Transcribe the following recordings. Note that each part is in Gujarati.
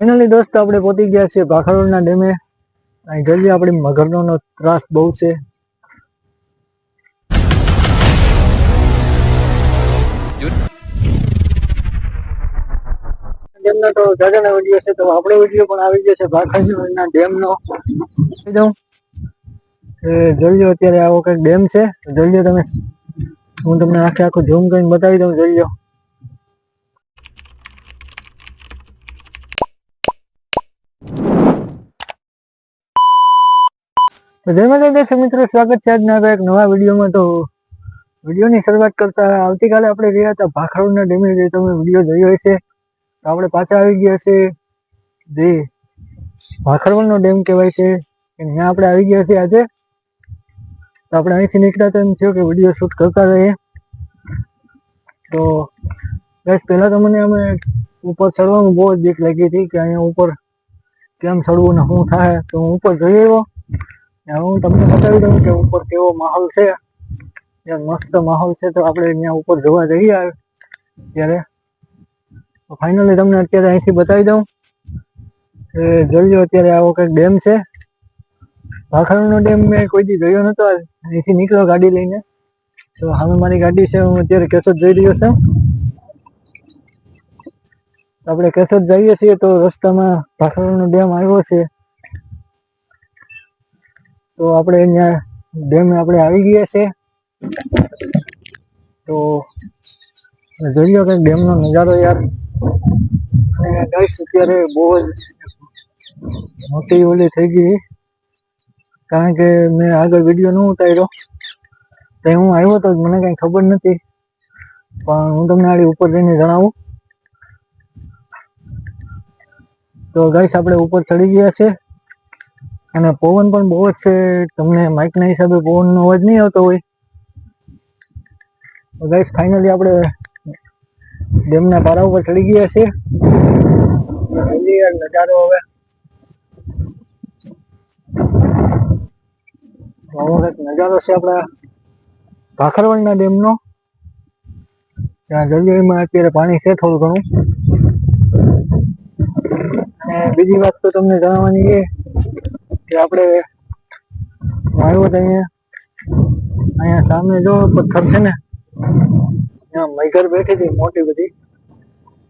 ફાઇનલી દોસ્તો, આપણે પહોંચી ગયા છીએ ભાખરોડના ડેમે. અહીં જલ્દી આપણી મગરનો ત્રાસ બહુ છે. ડેમનો તો વીડિયો છે, તો આપણો વીડિયો પણ આવી ગયો છે ભાખરોડના ડેમનો. એ જલ્દી અત્યારે આવો કંઈક ડેમ છે. જલ્દી તમે. હું તમને આખે આખું ઝૂમ કરીને બતાવી દઉં. જલ્દી માતા દર્શક મિત્રો, સ્વાગત છે આજના એક નવા વિડીયોમાં. તો વિડીયોની શરૂઆત કરતા આવતીકાલે આપણે રહ્યા હતા ભાખરોડના ડેમે, જે તમે વીડિયો જોયો હશે. તો આપણે પાછા આવી ગયા છે જે ભાખરવડનો ડેમ કહેવાય છે ત્યાં આપણે આવી ગયા છીએ આજે. તો આપણે અહીંથી નીકળ્યા તો એમ થયો કે વીડિયો શૂટ કરતા રહીએ. તો બસ પહેલાં તો મને અમે ઉપર ચડવાનું બહુ જ બીક લાગી હતી કે અહીંયા ઉપર કેમ ચડવું ને શું થાય, તો હું ઉપર જઈ આવ્યો. હું તમને બતાવી દઉં કે ઉપર કેવો માહોલ છે. મસ્ત માહોલ છે તો આપણે ત્યાં ઉપર જોવા જઈએ ત્યારે. ફાઇનલી તમને અત્યારે અહીંથી બતાવી દઉં કે જોઈ અત્યારે આવો કંઈક ડેમ છે. ભાખરણનો ડેમ મેં કોઈ દી જોયો નતો. અહીંથી નીકળ્યો ગાડી લઈને. તો હવે મારી ગાડી છે, હું અત્યારે કેસોદ જઈ રહ્યો છું. આપણે કેસોદ જઈએ છીએ તો રસ્તામાં ભાખરણનો ડેમ આવ્યો છે. તો આપણે અહીંયા ડેમ આપણે આવી ગયા છે. તો જોઈ લો કે ડેમનો નજારો યાર. અને ગાઈસ, અત્યારે બહુ જ મોટી ઓલી થઈ ગઈ કારણ કે મેં આગળ વીડિયો ન ઉતાર્યો. તો હું આવ્યો તો મને કઈ ખબર નથી. પણ હું તમને આડી ઉપર જઈને જણાવું. તો ગાઈસ, આપણે ઉપર ચડી ગયા છે. અને પવન પણ બહુ જ છે. તમને માઇકના હિસાબે પવનનો અવાજ નહીં આવતો હોય. તો ગાઈસ ફાઇનલી આપણે ડેમના પારા ઉપર ચડી ગયા છે નજારો હવે. આવો કંઈક નજારો છે આપણા ભાખરવણના ડેમનો. ત્યાં જલ્દીમાં અત્યારે પાણી છે થોડું ઘણું. અને બીજી વાત તો તમને જણાવવાની એ આપણે આવ્યો તો અહીંયા અહીંયા સામે જો પથ્થર છે ને અહીંયા મૈઘર બેઠી હતી મોટી બધી.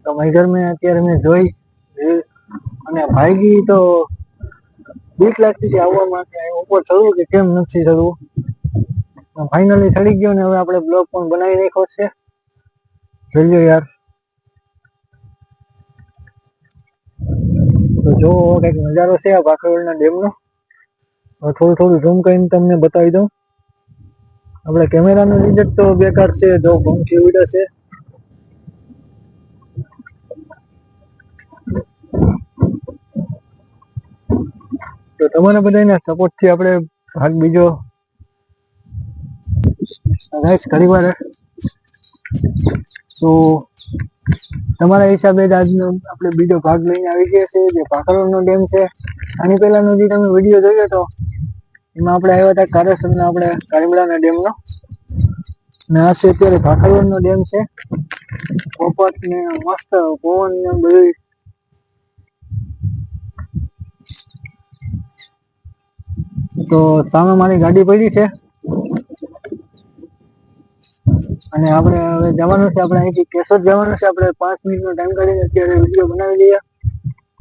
તો મૈઘર મેં અત્યારે મેં જોઈ અને અને ભાગી તો બીક લાગતી હતી આવવા માટે. ઉપર ચડવું કે કેમ નથી ચડવું ફાઇનલી ચડી ગયો ને હવે આપણે બ્લોગ પણ બનાવી નાખ્યો છે. જોઈ યાર. તો જો કંઈક નજારો છે આ ભાખરવડના ડેમનો. હવે થોડું થોડું ઝૂમ કરીને તમને બતાવી દઉં. આપણે કેમેરાનો રિઝલ્ટ તો બેકાર છે, જો ઘૂમથી ઉડે છે. તો તમારા બધાના સપોર્ટથી આપણે ભાગ બીજો ગાઈસ ઘણી વાર તો તમારા હિસાબે આજનો આપણે બીજો ભાગ લઈને આવી ગયા છે, જે ભાખરવડનો ડેમ છે. આની પહેલાનો જે તમે વીડિયો જોયો હતો એમાં આપણે આવ્યા હતા કારેસરના આપણે કારીમડાના ડેમનો. ને આ છે અત્યારે ભાખરવડનો ડેમ છે. પોપટ ને મસ્ત પવન ને બધું તો સામે મારી ગાડી પડી છે. અને આપણે હવે જવાનું છે, આપણે અહીંથી કેશોદ જવાનું છે, આપણે પાંચ મિનિટનો ટાઈમ કાઢીને અત્યારે વીડિયો બનાવી લઈએ.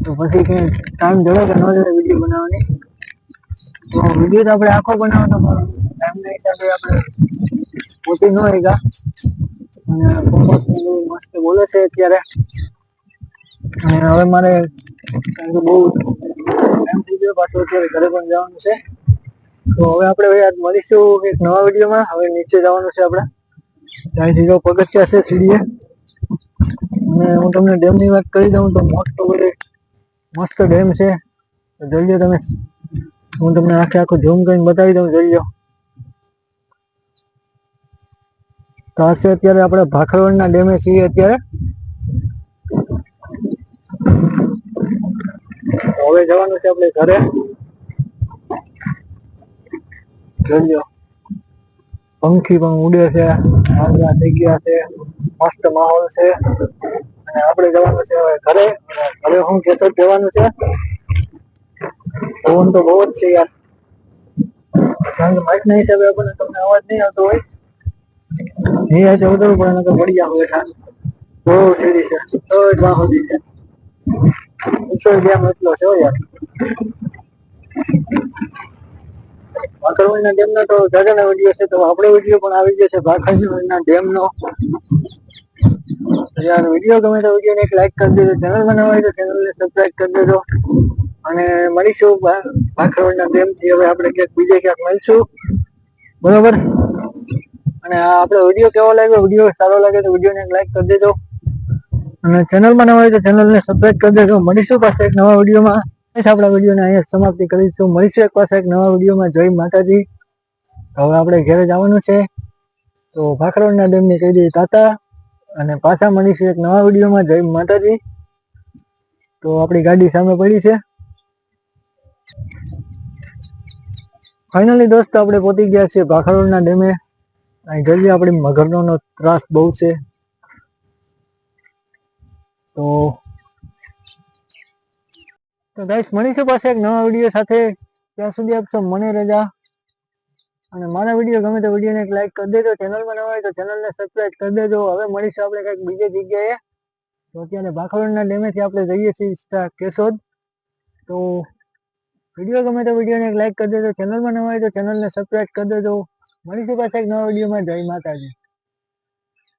તો પછી કંઈ ટાઈમ જડે કે ન જડે વીડિયો બનાવવાની. તો વીડિયો તો આપણે આખો બનાવવાનો, પણ ટાઈમના હિસાબે આપણે પહોંચી ન હોય અને મસ્ત બોલે છે અત્યારે. અને હવે મારે કારણ કે બહુ ટાઈમ થઈ ગયો, પાછું અત્યારે ઘરે પણ જવાનું છે. તો હવે આપણે ભાઈ આજ મળીશું એક નવા વિડીયોમાં હવે નીચે જવાનું છે આપણે. ત્યાંથી જો પગથિયા છે સીડીએ અને હું તમને ડેમની વાત કરી દઉં તો મોટો બધે મસ્ત ડેમ છે. જલ્દી તમે. હું તમને આખે આખું ઝૂમ કરીને બતાવી દઉં જોઈ તો આ છે અત્યારે આપણે ભાખરવડના ડેમે છીએ અત્યારે. હવે જવાનું છે આપણે ઘરે. લો પંખી પણ ઉડે છે આંગળા થઈ ગયા છે, મસ્ત માહોલ છે. અને આપણે જવાનું છે હવે ઘરે. ઘરે હું કેસર જવાનું છે? પવન તો બહુ જ છે યાર. કારણ કે માઇકના હિસાબે આપણને તમને અવાજ નહીં આવતો હોય. નહીં આજે ઉતરવું પડે તો પડી જાવ બેઠા બહુ સીડી છે. તો જ માહોલ સુધી છે ઈશ્વર ડેમ એટલો છે યાર. ભાખરવડના ડેમનો તો દાદાના વીડિયો છે, તો આપણો વીડિયો પણ આવી ગયો છે ભાખરવડના ડેમનો. નો યાર વીડિયો ગમે તો વિડીયોને એક લાઈક કરી દેજો. ચેનલ બનાવવા હોય તો ચેનલને સબસ્ક્રાઈબ કરી દેજો. અને મળીશું ના ડેમ ડેમથી. હવે આપણે ક્યાંક બીજે ક્યાંક મળીશું. બરોબર? અને આ આપણો વીડિયો કેવો લાગ્યો? વીડિયો સારો લાગે તો વિડીયોને એક લાઈક કરી દેજો. અને ચેનલ નવા હોય તો ચેનલને સબસ્ક્રાઈબ કરી દેજો. મળીશું પાસે એક નવા વિડીયોમાં આપણા વિડીયોને અહીંયા સમાપ્તિ કરીશું. મળીશું એક પાસે એક નવા વિડીયોમાં. જય માતાજી. હવે આપણે ઘરે જવાનું છે. તો ભાખરોડના ડેમની કહી દઈએ તાતા અને પાછા મળીશું એક નવા વિડીયોમાં. જય માતાજી. તો આપણી ગાડી સામે પડી છે. ફાઇનલી દોસ્તો, આપણે પહોંચી ગયા છીએ ભાખરોડના ડેમે. અહીં જલ્દી આપણી મગરનો ત્રાસ બહુ છે. તો તો ગાઈસ મળીશું પાસે એક નવા વીડિયો સાથે. ત્યાં સુધી આપશો મને રજા. અને મારા વીડિયો ગમે તો વિડીયોને એક લાઈક કરી દેજો. ચેનલમાં નવા હોય તો ચેનલને સબસ્ક્રાઈબ કરી દેજો. હવે મળીશું આપણે કંઈક બીજી જગ્યાએ. તો અત્યારે ભાખરવડના ડેમેથી આપણે જઈએ છીએ કેશોદ. તો વીડિયો ગમે તો વિડીયોને એક લાઈક કરી દેજો. ચેનલમાં નવા હોય તો ચેનલને સબસ્ક્રાઈબ કરી દેજો. મળીશું પાછા એક નવા વિડીયોમાં જય માતાજી.